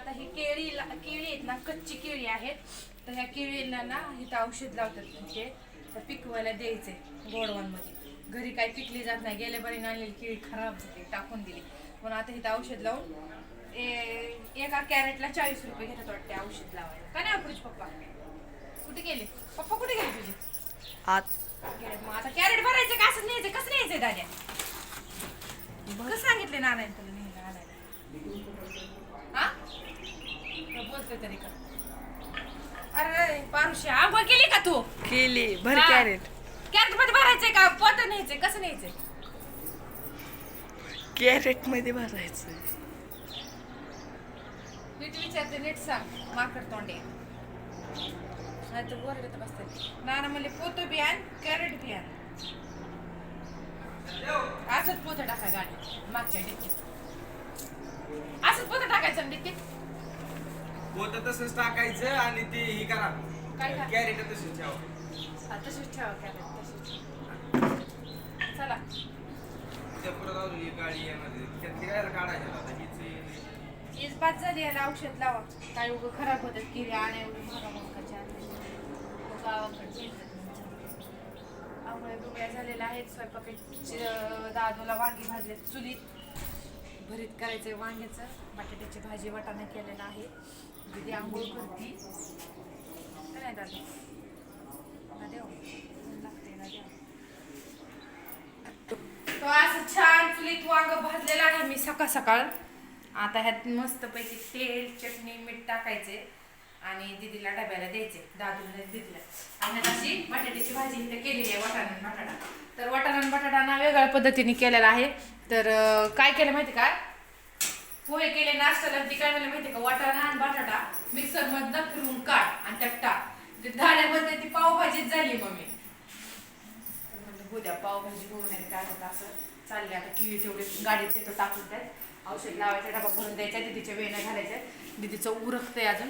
आता ही केळी ला- केळी आहेत ना कच्ची केळी आहेत. तर ह्या केळीला ना इथं औषध लावतात ते तर पिकवायला द्यायचे गोडवांमध्ये. घरी काही पिकली जात नाही. गेल्या बरी आणलेली केळी खराब झाली टाकून दिली. पण आता इथं औषध लावून ए- एका कॅरेटला चाळीस रुपये घेतात वाटते औषध लावायला. का नाही अप्रोच पप्पा? कुठे गेले? पप्पा कुठे गेले तुझे? आत कॅरेट मग आता कॅरेट भरायचं का? असं न्यायचं? कसं न्यायचंय दाद्या? कसं सांगितले नारायण तुला बोलतोय तरी का अरे पारुशी आंघोळ केली का तू? केली भर हा. कॅरेट. कॅरेटमध्ये भरायचंय का? पोत न्यायचंय कसं न्यायचंय? कॅरेटमध्ये भरायचं नीट विचारते नीट सांग माकड तोंडे. नाही तर ओरडत बसते. नाना म्हणले पोतं बियान कॅरेट बियान असंच पोतं टाका गाडी मागच्या डिक्कीत. असंच पोतं टाकायचं ना डिक्कीत. पोत तसंच टाकायचं आणि ते हे करा काय करा? कॅरेट तसंच ठेवा हा, तशीच ठेवा कॅरेट तशीच ठेवा. चला त्या परत अजून एक गाडी येणार आहे. त्यात ते काय काढायचं आता हीच हीच बाद झाली याला औषध लावा काय उगं खराब होतात किरी आणि एवढी महागा महागाची आणलेली. गावाकडची आंघोळ्या बिंगळ्या झालेल्या आहेत स्वयंपाकाची अं, दादूला वांगी भाजले चुलीत भरीत करायचं आहे वांग्याचं बटाट्याची भाजी वाटाणा केलेला आहे. दिदी आंघोळ करती. का नाही दादा? ना देव. लागते ना देव. तो असं छान चुलीत वांग भाजलेलं आहे. मी सकाळ सकाळ आता ह्यात मस्तपैकी तेल चटणी मीठ टाकायचे आणि दिदीला डब्याला द्यायचे. दादूला दिदीला. आणि अशी बटाट्याची भाजी इथे केलेली आहे वाटाणा बटाटा तर वाटाणा बटाटा ना वेगळ्या पद्धतीने केलेला आहे. तर काय केलं माहिती काय पोहे केले नाश्त्याला ती काय केलं माहिती का? वाटाणा आणि बटाटा मिक्सर मधनं फिरून काढ आणि त्यात टाक. ते ती पावभाजीच झाली मम्मी. मी म्हणलं उद्या पावभाजी होऊ नये काय होतं असं. चालले आता किळी तेवढे गाडीत देतो टाकून त्यात. औषध लावायचा डबा भरून द्यायचा दिदीच्या वेण्या घालायच्या. दिदीचं उरकतंय अजून.